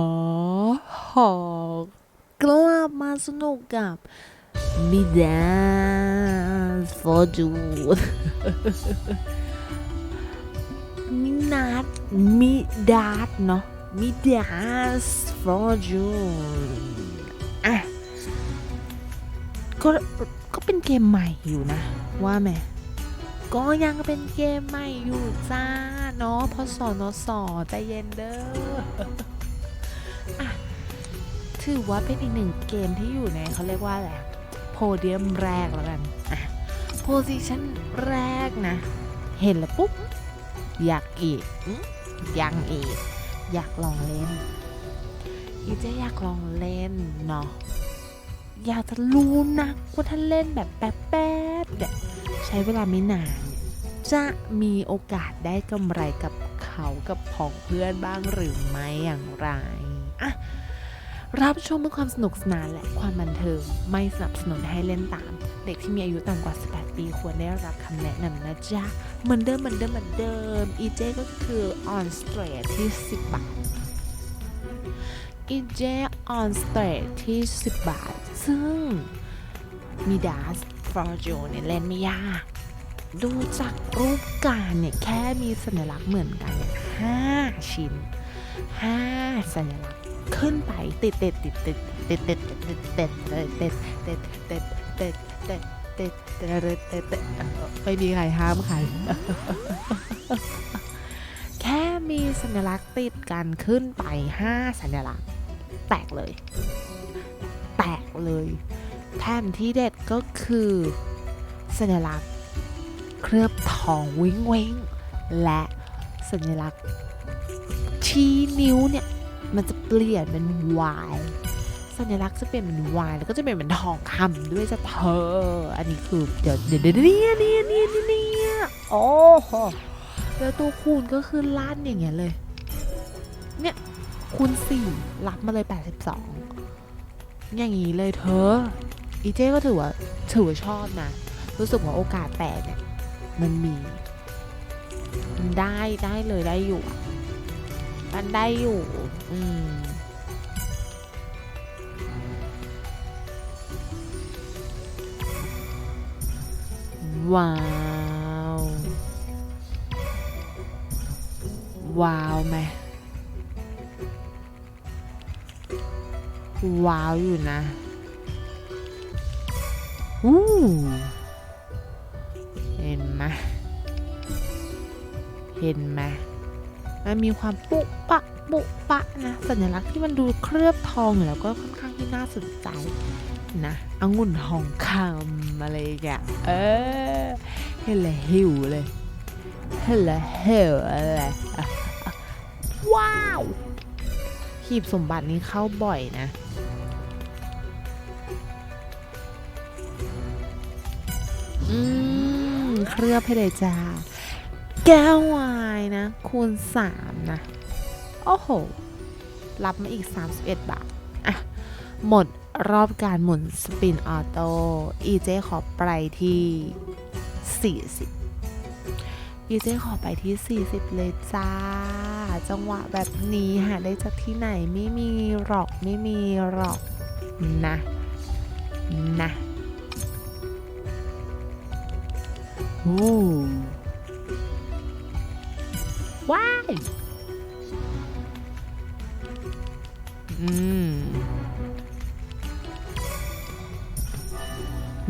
อ หอกลับมาสนุกกับมิดาฟอร์จูนมินาดมิดาดเนาะมิดาสฟอร์จูนอะก็ก็เป็นเกมใหม่อยู่นะ ว่าไหมก็ยังเป็นเกมใหม่อยู่จ้า เนาะพอสอนอสอใจเย็นเด้อ ถือว่าเป็นอีกหนึ่งเกมที่อยู่ในเขาเรียกว่าอะไรโพเดียมแรกแล้วกันอะโพซิชันแรกนะ เห็นแล้วปุ๊บ อยากอีกยังอีก อยากลองเล่นอีเจอยากลองเล่นเนาะอยากจะรู้นะว่าถ้านเล่นแบบแป๊บๆเนี่ยใช้เวลาไม่นาน จะมีโอกาสได้กำไรกับเขากับพ้องเพื่อนบ้างหรือไม่อย่างไรอะ รับชมเพื่อความสนุกสนานและความบันเทิง ไม่สนับสนุนให้เล่นตาม เด็กที่มีอายุต่ำกว่า 18 ปีควรได้รับคำแนะนำนะจ๊ะเหมือนเดิมเหมือนเดิมเหมือนเดิม EJ ก็คือ on straight ที่ 10 บาท EJ on straight ที่ 10 บาท ซึ่งมีดาสฟอร์จูเนี่ยเล่นไม่ยากดูจากรูปการเนี่ยแค่มีสัญลักษณ์เหมือนกันเนี่ยห้าชิ้นห้าสัญลักษณ์ ขึ้นไปติดติดติดติดติดติดติดติดติดติดติดติดติดติดติดติดติดติดไม่มีใครห้ามใคร แค่มีสัญลักษณ์ติดกันขึ้นไปห้าสัญลักษณ์ แตกเลย แตกเลยแถมที่เด็ดก็คือ สัญลักษณ์เคลือบทองวิ้งวิ้งและสัญลักษณ์ชี้นิ้วเนี่ย มันจะเปลี่ยนเป็นวายสัญลักษณ์จะเปลี่ยนเป็นวายแล้วก็จะเปลี่ยนเป็นทองคำด้วยจะเธอ อันนี้คือเดี๋ยวเดี๋ยวเนี่ยเนี่ยเนี่ยเนี่ยเนี่โอ้โหแล้วตัวคูณก็คือลั่นอย่างเงี้ยเลย เนี่ยคูณสี่รับมาเลย82อย่างนี้เลยเธอ อีเจ้ก็ถือว่าถือว่าชอบนะ รู้สึกว่าโอกาสแตกเนี่ยมันมี มันได้ได้เลยได้อยู่อะ มันได้อยู่ อืมว้าว ว้าวไหมว้าวอยู่นะอู้เห็นไหมเห็นไหม มันมีความปุปะปุปะนะสัญลักษณ์ที่มันดูเคลือบทองอยู่แล้วก็ค่อนข้างที่น่าสนใจนะองุ่นทองคำอะไรอย่างเออเห็นแล้วหิวเลยเห็นแล้วหิวอะไรว้าวหีบสมบัตินี้เข้าบ่อยนะอืมเคลือบให้เลยจ้า แก้ววายนะ คูณ 3 นะ โอ้โห รับมาอีก 31 บาท อะ หมดรอบการหมุนสปินออโต้ EJ ขอไปที่ 40 EJ ขอไปที่ 40 เลยจ้า จังหวะแบบนี้หาได้จากที่ไหนไม่มีหรอกไม่มีหรอกนะ นะโอ้ ว้ายอืม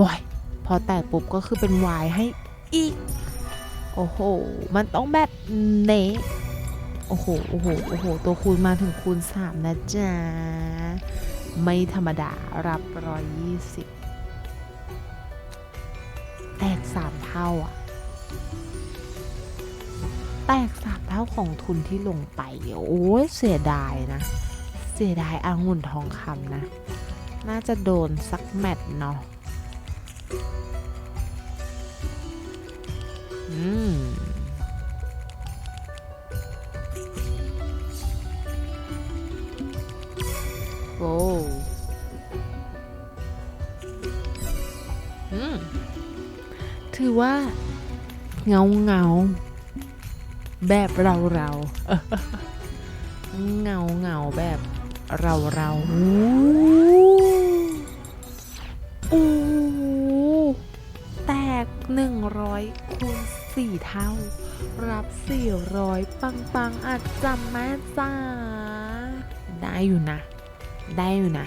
วายพอแตกปุ๊บก็คือเป็นวายให้อีก โอ้โห มันต้องแบบเนะโอ้โห โอ้โห โอ้โห ตัวคูณมาถึงคูณสามนะจ๊ะ ไม่ธรรมดา รับร้อยยี่สิบแตกสามเท่าอะ แตกสามเท่าของทุนที่ลงไปโอ้ยเสียดายนะ เสียดายอางุ่นทองคำนะ น่าจะโดนสักแมตช์เนาะอืมโอ้ถือว่า เงาเงา แบบเราเราๆเงาเงาๆแบบเราเราๆโอ้โหแตก100คูณ4เท่า รับ400ปังปังๆอาจจำแม่จ้า ได้อยู่นะ ได้อยู่นะ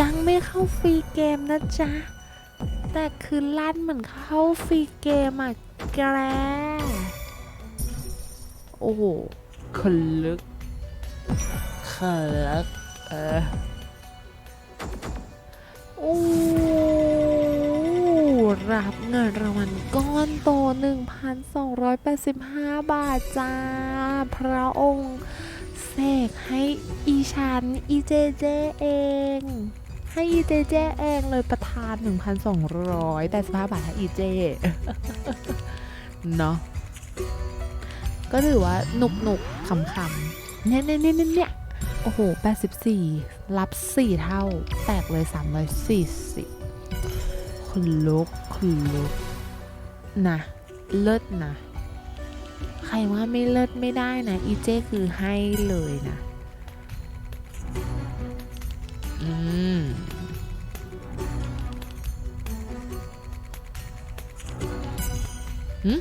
ยังไม่เข้าฟรีเกมนะจ๊ะ แต่คือลั่นเหมือนเข้าฟรีเกมอะแกรโอ้โหคลึกคลึกเออโอ้รับเงินรางวัลก้อนโต 1,285 บาทจ้า พระองค์ เสกให้อีชันอีเจเจเอง ให้อีเจเจเองเลยประทาน 1,200 แต่สภาพบาทให้อีเจ เนาะก็ถือว่าหนุกหนุกขำๆเนี่ยเนี่ยเนี่ยเนี่ยโอ้โห 84 รับ 4 เท่า แตกเลย 340คุณลุกคุณลุกนะ เลิศนะ ใครว่าไม่เลิศไม่ได้นะ อีเจคือให้เลยนะ อืมหืม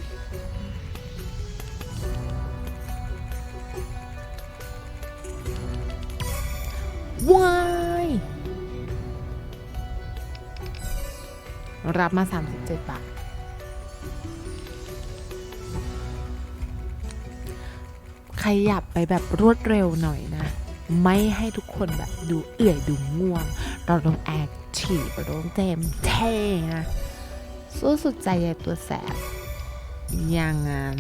วายรับมา 37 บาท ขยับไปแบบรวดเร็วหน่อยนะ ไม่ให้ทุกคนแบบดูเอื่อยดูง่วง เราต้องแอคทีฟเราต้องเต็มเท่นะสู้สุดใจใหญ่ตัวแสบอย่างงั้น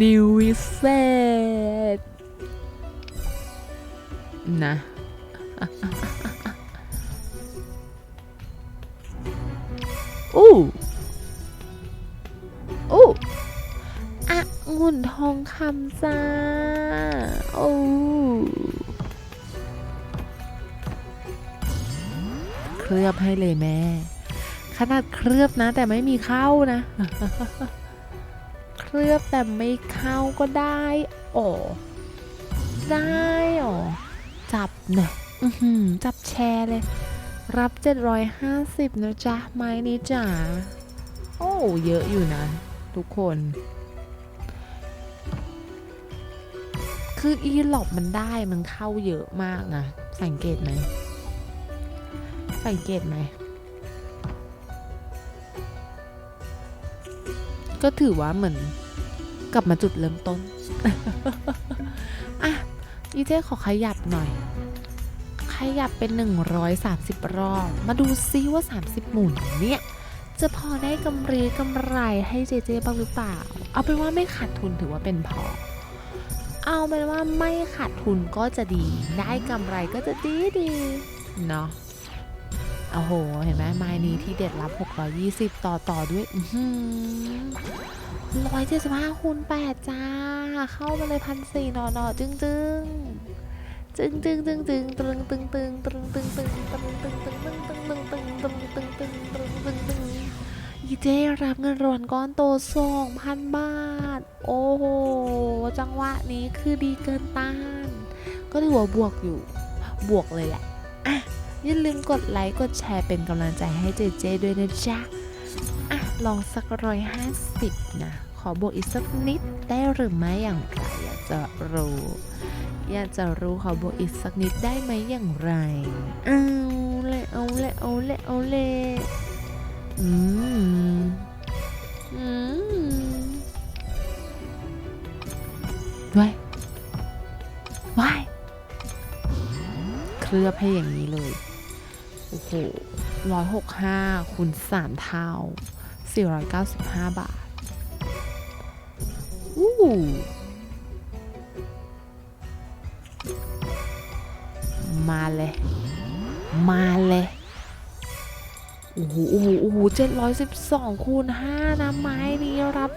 นิววิเศษนะอู้ องุ่นทองคำจ้า โอ้เคลือบให้เลยแม่ ขนาดเคลือบนะ แต่ไม่มีเข้านะ เคลือบแต่ไม่เข้าก็ได้อ๋อได้อ๋อจับหน่อยอื้อหือจับแชร์เลย รับ 750 นะจ๊ะ ไม้นี้จ๋า โอ้ เยอะอยู่นะ ทุกคน คืออีหลบมันได้มันเข้าเยอะมากนะ สังเกตไหม สังเกตไหม ก็ถือว่าเหมือน กลับมาจุดเริ่มต้น อะ อีเจ๊ขอขยับหน่อยขยับเป็น 130 รอบ มาดูซิว่า 30 หมุนเนี่ย จะพอได้กำไรกำไรให้เจเจบ้างหรือเปล่า เอาเป็นว่าไม่ขาดทุนถือว่าเป็นพอ เอาเป็นว่าไม่ขาดทุนก็จะดี ได้กำไรก็จะดีดีเนาะโอ้โห เห็นไหมไม้นี้ที่เด็ดรับ 620 ต่อต่อด้วยอืร้อยเจ็ดสิบห้าคูณแปดจ้า เข้ามาเลยพันสี่หนอหนอจึงจึงจึงจึงจึงจึงตึงตึงตึงตึงตึงตึงตึงตึงตึงตึงตึงตึงตึงตึงตึงตึงตึงตึงตึง อีเจรับเงินรางวัลก้อนโตสองพันบาท โอ้โห จังหวะนี้คือดีเกินต้าน ก็ถือว่าบวกอยู่ บวกเลยแหละอะอย่าลืมกดไลค์ กดแชร์เป็นกำลังใจให้เจเจด้วยนะจ๊ะอะลองสักร้อยห้าสิบนะ ขอบวกอีกสักนิดได้หรือไม่อย่างไรอยากจะรู้ อยากจะรู้ขอบวกอีกสักนิดได้ไหมอย่างไร เอาเลยเอาเลยเอาเลยเอาเลย อืมอืมว้ายว้ายเคลือบให้อย่างนี้เลย โอ้โหร้อยหกห้าคูณสามเท่า495บาท อู้มาเลย มาเลย โอ้โหโอ้โหโอ้โห712คูณ5นะไม้นี้รับ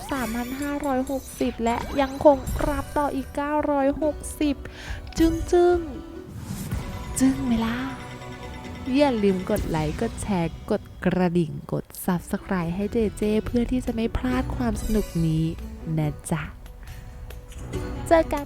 3,560และยังคงรับต่ออีก960จึ้งจึ้งจึ้งไหมล่ะอย่าลืมกดไลค์ กดแชร์ กดกระดิ่ง กด Subscribe ให้เจเจเพื่อที่จะไม่พลาดความสนุกนี้นะจ๊ะ เจอกัน